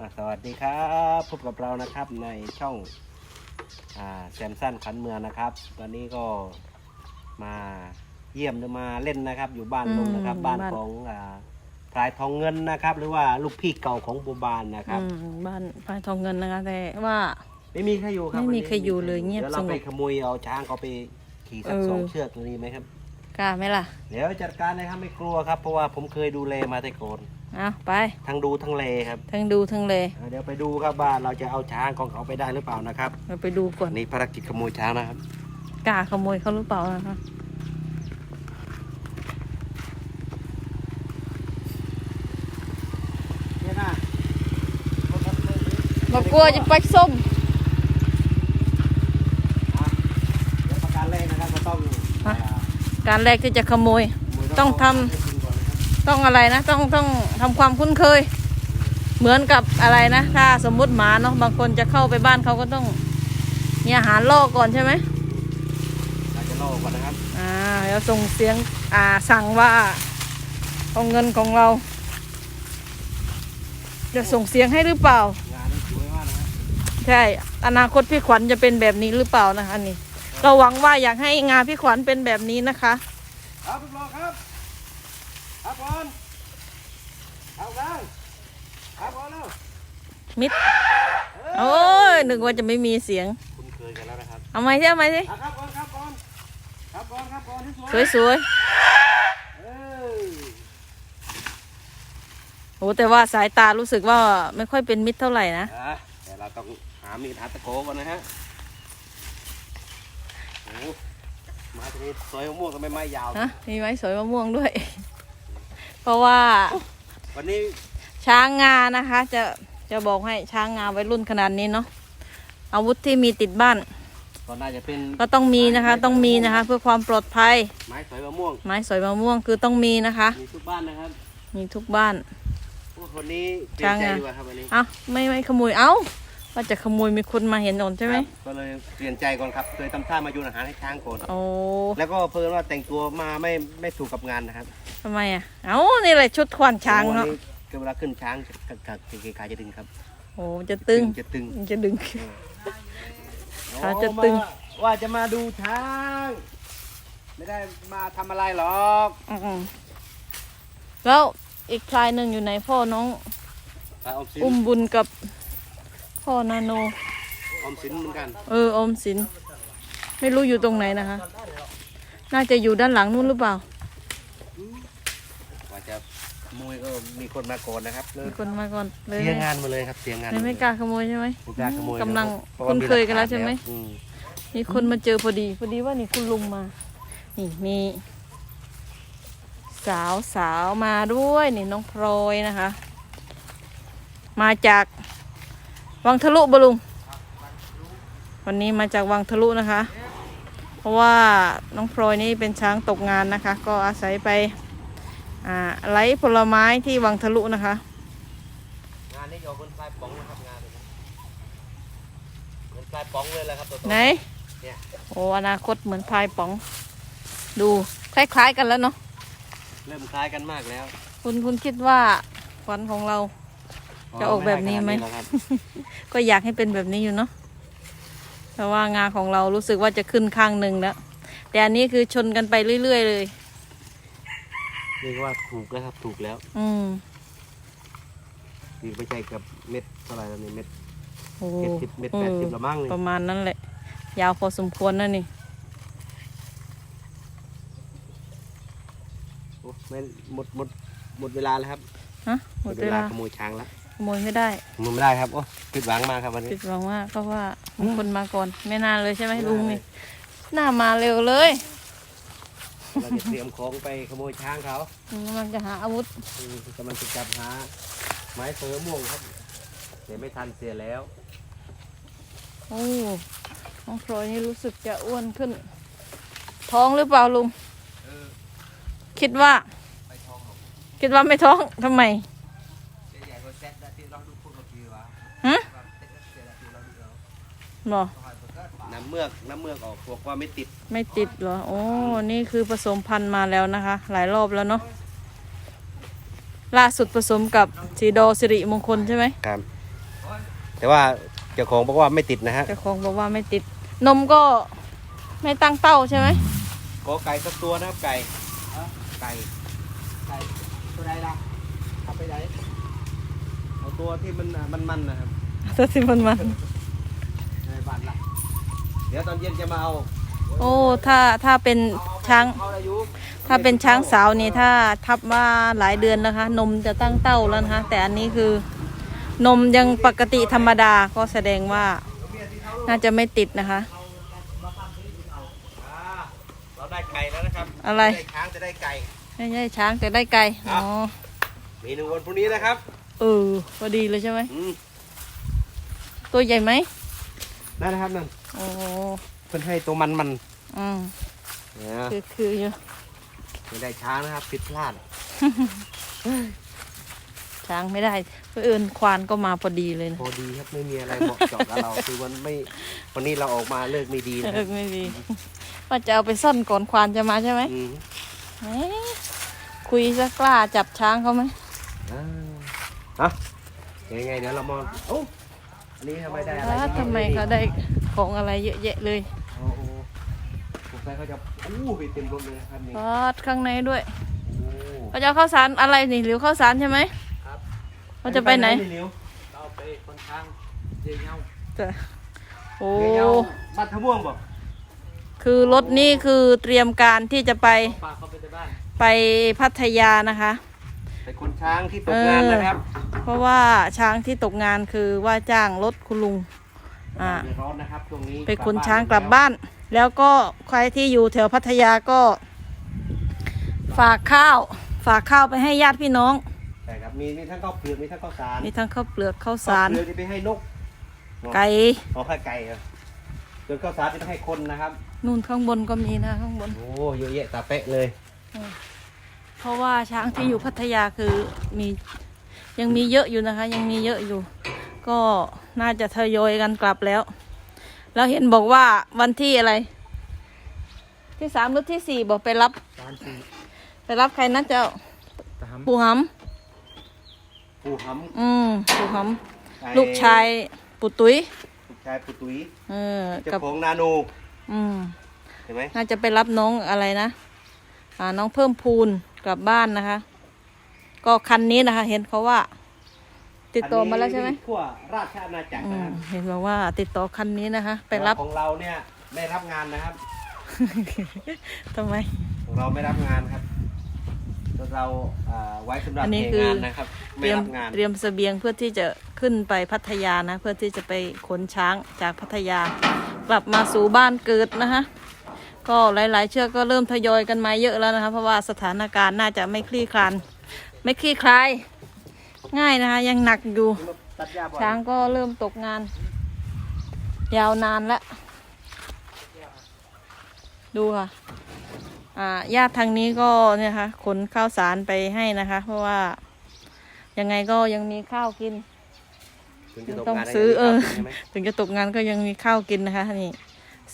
อ่าสวัสดีครับพบกับเรานะครับในช่องอ่าแซมสันขันเมืองนะครับตอนนี้ก็มาเยี่ยมหรือมาเล่นนะครับ อยู่บ้านอืมลุงนะครับ บ้านบ้านของอ่าพลายทองเงินนะครับ หรือว่าลูกพี่เก่าของบัวบานนะครับอืมบ้านพายทองเงินนะคะแต่ว่าไม่มีใครอยู่ครับไม่มีวันนี้ใครอยู่เลยเงียบดี๋วเราสงบไปขโมยเอาช้างเขาไปขี่สักเออสองเชือกตรงนี้ไหมครับกล้าไหมล่ะเดี๋ยวจัดการเลยครับไม่กลัวครับเพราะว่าผมเคยดูแลมาแต่ก่อน เอาไปทั้งดูทั้งเลครับทั้งดูทั้งเลยอ่าเดี๋ยวไปดูครับว่าเราจะเอาช้างของเขาไปได้หรือเปล่านะครับเราไปดูก่อนนี่ภารกิจขโมยช้างนะครับกล้าขโมยเขาหรือเปล่านะคะเนี่ยนะบอกกลัวจะไปส้มอะเดี๋ยวประการแรกนะครับก็ต้องฮะอ่าการแรกที่จะขโมยขโมยต้องทำ ต้องอะไรนะ ต้องต้องทำความคุ้นเคย เหมือนกับอะไรนะถ้าสมมุติหมาเนาะบางคนจะเข้าไปบ้านเขาก็ต้องมีอาหารล่อก่อนใช่ไหมเราจะล่อก่อนนะครับอ่าเดี๋ยวส่งเสียงอ่าสั่งว่าเอาเงินของเรา จะส่งเสียงให้หรือเปล่า งานนี้สวยมากนะครับใช่ อนาคตพี่ขวัญจะเป็นแบบนี้หรือเปล่านะคะนี่เราหวังว่าอยากให้งานพี่ขวัญเป็นแบบนี้นะคะ ครับทุกรอครับ ครับก่อนเอาได้ครับก่อนแล้วมิด โอ้ยนึกว่าจะไม่มีเสียง คุ้นเคยกันแล้วนะครับเอาไหมใช่ไหมสิอะครับก่อนครับก่อนครับก่อนครับก่อนที่สวยสวยเออๆโอ้แต่ว่าสายตารู้สึกว่าไม่ค่อยเป็นมิตรเท่าไหร่นะ อะแต่เราต้องหามีดหาตะโกก่อนนะฮะโอ้มาตรงนี้สวยมะม่วงทำไมไม้ยาว ฮะมีไม้สวยมะม่วงด้วยเพ ราะว่า วันนี้ช้างงานะคะ จะจะบอกให้ช้างงาไว้รุ่นขนาดนี้เนาะอาวุธที่มีติดบ้าน ก็น่าจะเป็นก็ต้องมีนะคะ ต้องมีนะคะ เพื่อความปลอดภัย ไม้สวยมะม่วง ไม้สอยมะม่วงคือต้องมีนะคะ มีทุกบ้านนะครับมีทุกบ้านโอ้วันนี้เปลี่ยนใจช้างอะดีกว่าครับวันนี้ เอ้าไม่ไม่ขโมยเอ้า ว่าจะขโมยมีคนมาเห็นอ่อนใช่ไหมครับก็เลยเปลี่ยนใจก่อนครับ เคยทำท่ามาโยนอาหารให้ช้างก่อนโอ้แล้วก็เพิ่นว่าแต่งตัวมาไม่ไม่ถูกกับงานนะครับทำไมอะเอ้านี่แหละชุดควานช้างเนาะวันก็เวลาขึ้นช้างกับกับเกขาจะดึงครับโอ้จะตึงจะตึงจะดึงขาจะโอ้ตึงมาว่าจะมาดูช้าง ไม่ได้มาทำอะไรหรอกอืมๆแล้วอีกพลายหนึ่งอยู่ไหนพ่อน้องไปออมสินอุ้มบุญกับ พ่อนาโน ออมสินเหมือนกัน เออออมสิน ไม่รู้อยู่ตรงไหนนะคะ น่าจะอยู่ด้านหลังนู้นหรือเปล่าว่าจะขโมยก็มีคนมาก่อนนะครับเลยมีคนมาก่อนเลยเสียงานมาเลยครับเสียงานไม่ไม่กล้าขโมยใช่ไหมไม่กล้าขโมยกำลังเพราะคุ้ว่านเคยกันแล้วใช่ไหมอืมมีคนมาเจอพอดี พอดีว่านี่คุณลุงมา นี่มี สาวสาวมาด้วยนี่น้องพลอยนะคะ มาจาก วังทะลุบลุง วันนี้มาจากวังทะลุนะคะ เพราะว่าน้องพลอยนี่เป็นช้างตกงานนะคะ ก็อาศัยไปอ่าไล่ผลไม้ที่วังทะลุนะคะ งานนี้อยู่บนปลายป๋องนะครับงานนี้นะบนปลายป๋องเลยแหละครับตัวไหนโอ้อนาคตเหมือนพายป๋อง ดูคล้ายๆกันแล้วเนาะเริ่มคล้ายกันมากแล้ว คุณคุณคิดว่าฝันของเรา จะออกแบบนี้ไหมขนาดแล้วครับก็อยากให้เป็นแบบนี้อยู่เนาะแต่ว่างาของเรารู้สึกว่าจะขึ้นข้างหนึ่งแล้ว แต่อันนี้คือชนกันไปเรื่อย ๆ เลย เรียกว่าถูกแล้วครับถูกแล้ว อืมนี่ไม่ใช่กับเม็ดเท่าไหร่แล้วนี่เม็ดโอ้เจ็ดสิบเม็ดเอแปดอสิบละมั้งนี่ประมาณนั้นแหละ ยาวพอสมควรนะนี่โอ้ไม่หมดหมดหมดเวลาแล้วครับ ฮะหมดเวลาขโมยช้างแล้วข โมยไม่ได้ขโมยไม่ได้ครับโอ้ผิดหวังมากครับวันนี้ผิดหวังมากเพราะว่ามีคนมาก่อน ไม่นานเลยใช่ไหมลุงนี่หน้ามาเร็วเลยเราจะเตรียมของไปขโมยช้างเขาอืมกำลังจะหาอาวุธอืมกำลังจะจับหา ไม้เสือม่วงครับแต่ไม่ทันเสียแล้วโอ้น้องพลอยนี่รู้สึกจะอ้วนขึ้น ท้องหรือเปล่าลุงคิดว่า คิดว่าไม่ท้องทำไมฮะ บอน้ำเมือกน้ำเมือกออกบอกว่าไม่ติดไม่ติดเหรอ โอ้ นี่คือผสมพันธุ์มาแล้วนะคะ หลายรอบแล้วเนาะ ล่าสุดผสมกับสีโดสิริมงคลใช่ไหมครับแต่ว่าเจ้าของบอกว่าไม่ติดนะฮะ เจ้าของบอกว่าไม่ติด นมก็ไม่ตั้งเต้าใช่ไหมขอไก่สักตัวนะครับไก่ไก่ไก่ตัวใดล่ะขับไปไหนเอาตัวที่มันมันมันนะครับตัวสิมันมันในบ้านล่ะ เดี๋ยวตอนเย็นจะมาเอาโอ้ถ้าถ้าเป็นช้างเขาอายุถ้าเป็นช้างสาวนี่ถ้าทับมาหลายเดือนนะคะ นมจะตั้งเต้าแล้วนะคะ แต่อันนี้คือนมยังปกติธรรมดาก็แสดงว่า น่าจะไม่ติดนะคะอ่าเราได้ไก่แล้วนะครับอะไรได้ช้างจะได้ไก่ไม่ใช่ช้างแต่ได้ไก่อ๋อเมนูวันพรุ่งนี้นะครับ เออพอดีเลยใช่ไหมอืมตัวใหญ่ไหม นั่นนะครับนั่นโอ้เพิ่นให้ตัวมันมันอืมเนี่ยคือคืออยู่ไม่ได้ช้างนะครับผิดพลาดช้างไม่ได้เพื่อเอิญควานก็มาพอดีเลยนะพอดีครับไม่มีอะไรเหมาะเจาะกับเราคือวันไม่วันนี้เราออกมาเลิกไม่ดีนะเออไม่ดีว่าจะเอาไปซ่อนก่อนควานจะมาใช่ไหมอืมเอ๊ะคุยซะกล้าจับช้างเขาไหมอ่าอะยังไงเดี๋ยวเรามองโอ้ อันนี้ทำไมได้อะไรแล้วทำไมเขาได้ของอะไรเยอะแยะเลยโอ้โหสงสัยเขาจะอู้ไปเต็มรถเลยนะครับนี่ทอดข้างในด้วยโอ้เขาจะเอาข้าวสารอะไรนี่หรือข้าวสารใช่ไหมครับ เขาจะไปไหนเร็วเราไปคนช้างเยี่ยงเงาจะโอ้เดี๋ยวบ้านทะม่วงบอกคือรถนี่คือเตรียมการที่จะไป ปากเขาไปในบ้าน ไปพัทยานะคะ เป็นคนช้างที่ตกงานนะครับเพราะว่าช้างที่ตกงานคือว่าจ้างรถคุณลุงอ่าเดือดร้อนนะครับช่วงนี้ไปขนช้างกลับบ้าน แล้วก็ใครที่อยู่แถวพัทยาก็ ฝากข้าว ฝากข้าวไปให้ญาติพี่น้องใช่ครับมีมีทั้งข้าวเปลือกมีทั้งข้าวสารมีทั้งข้าวเปลือกข้าวสารข้วเปลือกที่ไปให้นกไก่เอาข้าวไก่เหรอส่วนข้าวสารที่ไปให้คนนะครับ นู่นข้างบนก็มีนะข้างบนโอ้เยอะแยะตาเป๊ะเลย เพราะว่าช้างที่อยู่พัทยาคือมียังมีเยอะอยู่นะคะ ยังมีเยอะอยู่ ก็น่าจะทยอยกันกลับแล้ว แล้วเห็นบอกว่าวันที่อะไร ที่สามหรือที่สี่บอกไปรับสามสี่ไปรับใครนะเจ้าสามปู่หปูหำอืมปู่หำไก่ำลูกชายปู่ตุ้ยลูกชายปูตุ้ยเออเจ้ากับของนาโนอืม เห็นไหมน่าจะไปรับน้องอะไรนะ อ่าน้องเพิ่มพูน กลับบ้านนะคะ ก็คันนี้นะคะ เห็นเขาว่า ติดต่อมาแล้วใช่ไหมนนี้ทั่วราชอาณาจักรอืนะคมรับเห็นบอกว่าติดต่อคันนี้นะคะ ไปรับ ของเราเนี่ยไม่รับงานนะครับ ทำไม ของเราไม่รับงานครับเราอ่าไว้สำหรับอันนี้เทคือ งานนะครับ เตไม่รียมรับงานเตรียมเสบียงเพื่อที่จะขึ้นไปพัทยานะ เพื่อที่จะไปขนช้างจากพัทยากลับมาสู่บ้านเกิดนะคะ ก็หลาย ๆ เชือกก็เริ่มทยอยกันมาเยอะแล้วนะคะ เพราะว่าสถานการณ์น่าจะไม่คลี่คลานไม่คลี่คลายง่ายนะคะ ยังหนักอยู่ ตัดหญ้าบ่อยช้างก็เริ่มตกงาน ยาวนานแล้วดูค่ะ อ่าญาติทางนี้ก็เนี่ยค่ะขนข้าวสารไปให้นะคะ เพราะว่ายังไงก็ยังมีข้าวกิน ถึจะตกต้องงานได้ซื้อเออใช่ไหม ถึงจะตกงานก็ยังมีข้าวกินนะคะนี่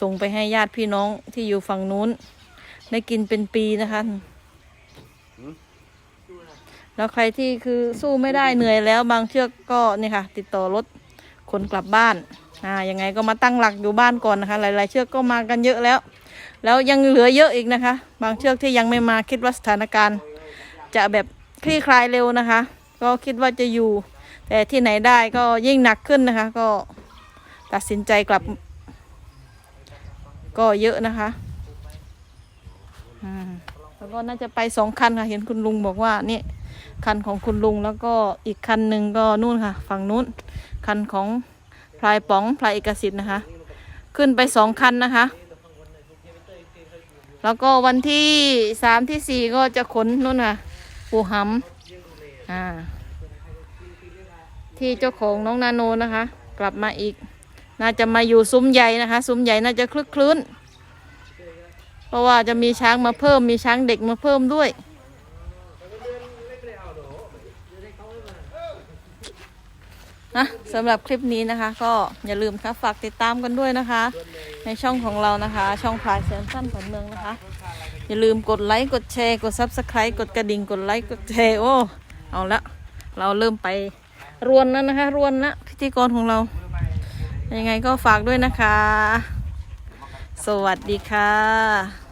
ส่งไปให้ญาติพี่น้องที่อยู่ฝั่งนู้น ได้กินเป็นปีนะคะ แล้วใครที่คือสู้ไม่ได้เหนื่อยแล้ว บางเชือกก็นี่ค่ะ ติดต่อรถขนกลับบ้านอ่ายังไงก็มาตั้งหลักอยู่บ้านก่อนนะคะ หลาย ๆ เชือกก็มากันเยอะแล้ว แล้วยังเหลือเยอะอีกนะคะ บางเชือกที่ยังไม่มาคิดว่าสถานการณ์ จะแบบคลี่คลายเร็วนะคะ ก็คิดว่าจะอยู่ แต่ที่ไหนได้ก็ยิ่งหนักขึ้นนะคะ ก็ตัดสินใจกลับ ก็เยอะนะคะอืมแล้วก็น่าจะไปสองคันค่ะ เห็นคุณลุงบอกว่านี่คันของคุณลุงแล้วก็อีกคันหนึ่งก็นู่นค่ะ ฝั่งนู้น คันของพลายป๋องพลายเอกสิทธิ์นะคะ ขึ้นไปสองคันนะคะ แล้วก็วันที่สามที่สี่ก็จะขนนู่นค่ะปูหำอ่าที่เจ้าของน้องนาโนนะคะ กลับมาอีก น่าจะมาอยู่ซุ้มใหญ่นะคะ ซุ้มใหญ่น่าจะคลึกคลื้น เพราะว่าจะมีช้างมาเพิ่มมีช้างเด็กมาเพิ่มด้วย นะสำหรับคลิปนี้นะคะ ก็อย่าลืมค่ะฝากติดตามกันด้วยนะคะ ในช่องของเรานะคะ ช่องพลายแสนสั้นผันเมืองนะคะ อย่าลืมกดไลค์กดแชร์กดซับสไครต์กดกระดิ่งกดไลค์กดแชร์โอ้เอาละเราเริ่มไปรวนแล้วนะคะ รวนละพิธีกรของเรา ยังไงก็ฝากด้วยนะคะ สวัสดีค่ะ